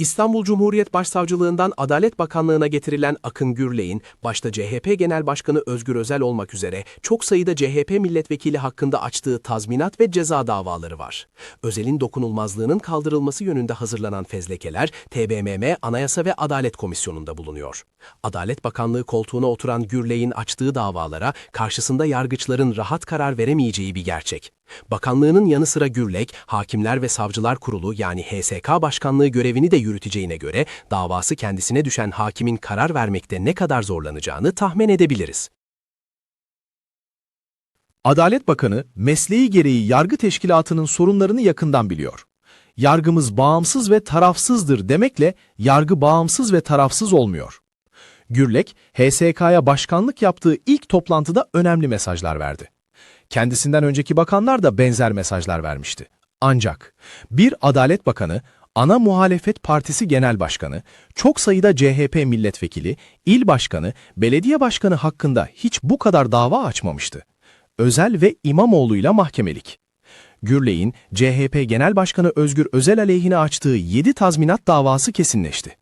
İstanbul Cumhuriyet Başsavcılığından Adalet Bakanlığı'na getirilen Akın Gürley'in, başta CHP Genel Başkanı Özgür Özel olmak üzere çok sayıda CHP milletvekili hakkında açtığı tazminat ve ceza davaları var. Özel'in dokunulmazlığının kaldırılması yönünde hazırlanan fezlekeler, TBMM Anayasa ve Adalet Komisyonu'nda bulunuyor. Adalet Bakanlığı koltuğuna oturan Gürley'in açtığı davalara karşısında yargıçların rahat karar veremeyeceği bir gerçek. Bakanlığının yanı sıra Gürlek, Hakimler ve Savcılar Kurulu yani HSK Başkanlığı görevini de yürüteceğine göre davası kendisine düşen hakimin karar vermekte ne kadar zorlanacağını tahmin edebiliriz. Adalet Bakanı mesleği gereği yargı teşkilatının sorunlarını yakından biliyor. Yargımız bağımsız ve tarafsızdır demekle yargı bağımsız ve tarafsız olmuyor. Gürlek, HSK'ya başkanlık yaptığı ilk toplantıda önemli mesajlar verdi. Kendisinden önceki bakanlar da benzer mesajlar vermişti. Ancak bir Adalet Bakanı, ana muhalefet partisi genel başkanı, çok sayıda CHP milletvekili, il başkanı, belediye başkanı hakkında hiç bu kadar dava açmamıştı. Özel ve İmamoğlu'yla mahkemelik. Gürley'in CHP Genel Başkanı Özgür Özel aleyhine açtığı 7 tazminat davası kesinleşti.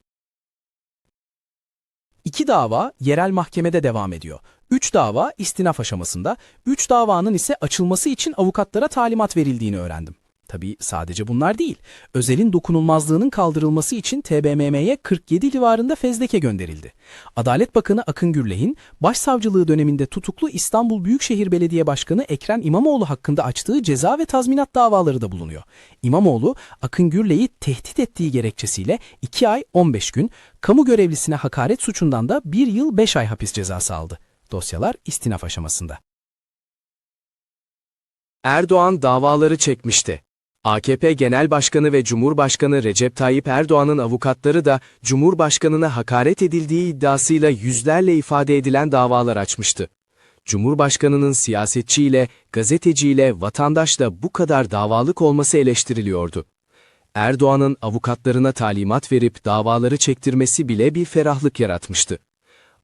İki dava yerel mahkemede devam ediyor. Üç dava istinaf aşamasında, üç davanın ise açılması için avukatlara talimat verildiğini öğrendim. Tabii sadece bunlar değil. Özel'in dokunulmazlığının kaldırılması için TBMM'ye 47 civarında fezleke gönderildi. Adalet Bakanı Akın Gürley'in başsavcılığı döneminde tutuklu İstanbul Büyükşehir Belediye Başkanı Ekrem İmamoğlu hakkında açtığı ceza ve tazminat davaları da bulunuyor. İmamoğlu, Akın Gürley'i tehdit ettiği gerekçesiyle 2 ay 15 gün, kamu görevlisine hakaret suçundan da 1 yıl 5 ay hapis cezası aldı. Dosyalar istinaf aşamasında. Erdoğan davaları çekmişti. AKP Genel Başkanı ve Cumhurbaşkanı Recep Tayyip Erdoğan'ın avukatları da Cumhurbaşkanına hakaret edildiği iddiasıyla yüzlerle ifade edilen davalar açmıştı. Cumhurbaşkanının siyasetçiyle, gazeteciyle, vatandaşla bu kadar davalık olması eleştiriliyordu. Erdoğan'ın avukatlarına talimat verip davaları çektirmesi bile bir ferahlık yaratmıştı.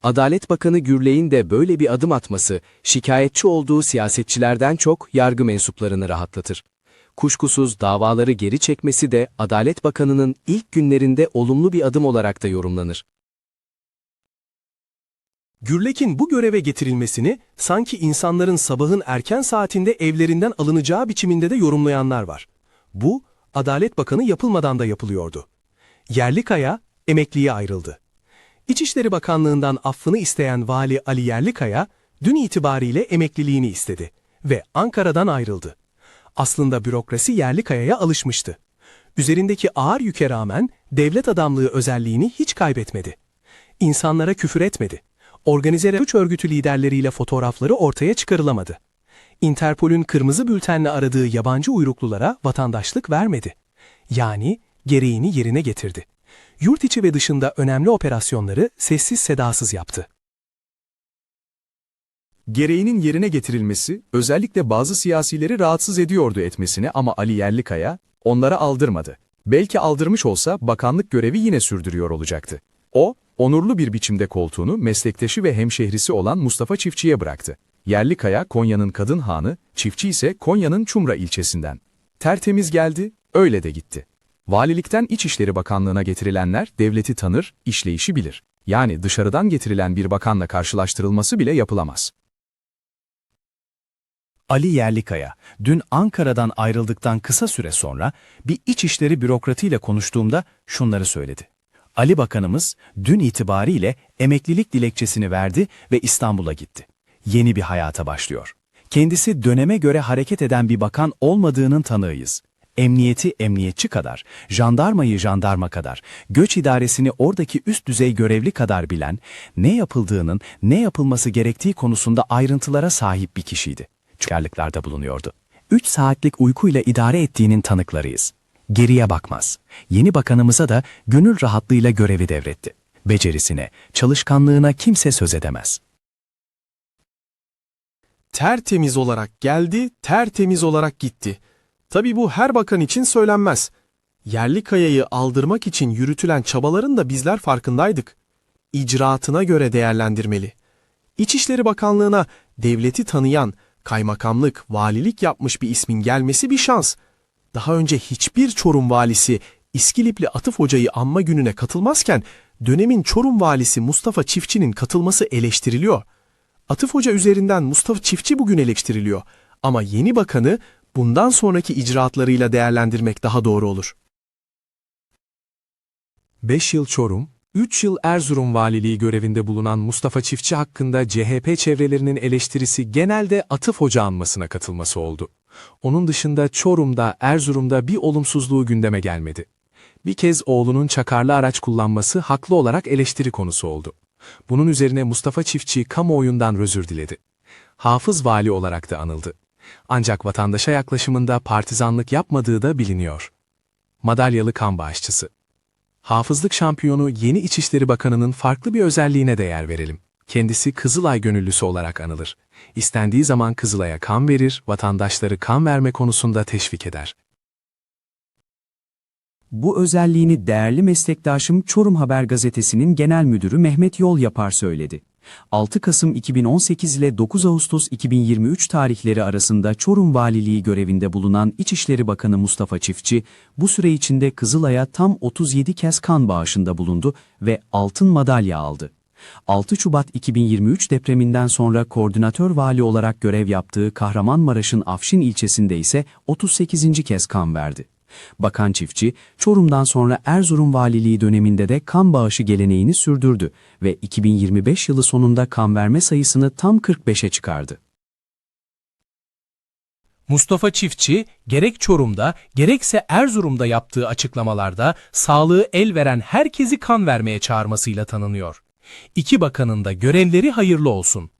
Adalet Bakanı Gürley'in de böyle bir adım atması, şikayetçi olduğu siyasetçilerden çok yargı mensuplarını rahatlatır. Kuşkusuz davaları geri çekmesi de Adalet Bakanı'nın ilk günlerinde olumlu bir adım olarak da yorumlanır. Gürlek'in bu göreve getirilmesini sanki insanların sabahın erken saatinde evlerinden alınacağı biçiminde de yorumlayanlar var. Bu, Adalet Bakanı yapılmadan da yapılıyordu. Yerlikaya emekliye ayrıldı. İçişleri Bakanlığı'ndan affını isteyen Vali Ali Yerlikaya, dün itibariyle emekliliğini istedi ve Ankara'dan ayrıldı. Aslında bürokrasi Yerlikaya'ya alışmıştı. Üzerindeki ağır yüke rağmen devlet adamlığı özelliğini hiç kaybetmedi. İnsanlara küfür etmedi. Organize suç örgütü liderleriyle fotoğrafları ortaya çıkarılamadı. Interpol'ün kırmızı bültenle aradığı yabancı uyruklulara vatandaşlık vermedi. Yani gereğini yerine getirdi. Yurt içi ve dışında önemli operasyonları sessiz sedasız yaptı. Gereğinin yerine getirilmesi özellikle bazı siyasileri rahatsız ediyordu etmesine ama Ali Yerlikaya onlara aldırmadı. Belki aldırmış olsa bakanlık görevi yine sürdürüyor olacaktı. O, onurlu bir biçimde koltuğunu meslektaşı ve hemşehrisi olan Mustafa Çiftçi'ye bıraktı. Yerlikaya Konya'nın kadın hanı, Çiftçi ise Konya'nın Çumra ilçesinden. Tertemiz geldi, öyle de gitti. Valilikten İçişleri Bakanlığı'na getirilenler devleti tanır, işleyişi bilir. Yani dışarıdan getirilen bir bakanla karşılaştırılması bile yapılamaz. Ali Yerlikaya, dün Ankara'dan ayrıldıktan kısa süre sonra bir İçişleri bürokratıyla konuştuğumda şunları söyledi. Ali Bakanımız dün itibariyle emeklilik dilekçesini verdi ve İstanbul'a gitti. Yeni bir hayata başlıyor. Kendisi döneme göre hareket eden bir bakan olmadığının tanığıyız. Emniyeti emniyetçi kadar, jandarmayı jandarma kadar, göç idaresini oradaki üst düzey görevli kadar bilen, ne yapıldığının, ne yapılması gerektiği konusunda ayrıntılara sahip bir kişiydi. Çıkarlıklarda bulunuyordu. Üç saatlik uykuyla idare ettiğinin tanıklarıyız. Geriye bakmaz. Yeni bakanımıza da gönül rahatlığıyla görevi devretti. Becerisine, çalışkanlığına kimse söz edemez. Tertemiz olarak geldi, tertemiz olarak gitti. Tabii bu her bakan için söylenmez. Yerlikaya'yı aldırmak için yürütülen çabaların da bizler farkındaydık. İcraatına göre değerlendirmeli. İçişleri Bakanlığı'na devleti tanıyan, kaymakamlık, valilik yapmış bir ismin gelmesi bir şans. Daha önce hiçbir Çorum valisi İskilipli Atıf Hoca'yı anma gününe katılmazken dönemin Çorum valisi Mustafa Çiftçi'nin katılması eleştiriliyor. Atıf Hoca üzerinden Mustafa Çiftçi bugün eleştiriliyor ama yeni bakanı bundan sonraki icraatlarıyla değerlendirmek daha doğru olur. 5 yıl Çorum, 3 yıl Erzurum valiliği görevinde bulunan Mustafa Çiftçi hakkında CHP çevrelerinin eleştirisi genelde Atıf Hoca anmasına katılması oldu. Onun dışında Çorum'da, Erzurum'da bir olumsuzluğu gündeme gelmedi. Bir kez oğlunun çakarlı araç kullanması haklı olarak eleştiri konusu oldu. Bunun üzerine Mustafa Çiftçi kamuoyundan özür diledi. Hafız vali olarak da anıldı. Ancak vatandaşa yaklaşımında partizanlık yapmadığı da biliniyor. Madalyalı kan bağışçısı. Hafızlık şampiyonu yeni İçişleri Bakanı'nın farklı bir özelliğine de yer verelim. Kendisi Kızılay gönüllüsü olarak anılır. İstendiği zaman Kızılay'a kan verir, vatandaşları kan verme konusunda teşvik eder. Bu özelliğini değerli meslektaşım Çorum Haber Gazetesi'nin genel müdürü Mehmet Yol Yapar söyledi. 6 Kasım 2018 ile 9 Ağustos 2023 tarihleri arasında Çorum Valiliği görevinde bulunan İçişleri Bakanı Mustafa Çiftçi, bu süre içinde Kızılay'a tam 37 kez kan bağışında bulundu ve altın madalya aldı. 6 Şubat 2023 depreminden sonra koordinatör vali olarak görev yaptığı Kahramanmaraş'ın Afşin ilçesinde ise 38. kez kan verdi. Bakan Çiftçi, Çorum'dan sonra Erzurum Valiliği döneminde de kan bağışı geleneğini sürdürdü ve 2025 yılı sonunda kan verme sayısını tam 45'e çıkardı. Mustafa Çiftçi gerek Çorum'da gerekse Erzurum'da yaptığı açıklamalarda sağlığı el veren herkesi kan vermeye çağırmasıyla tanınıyor. İki bakanın da görevleri hayırlı olsun.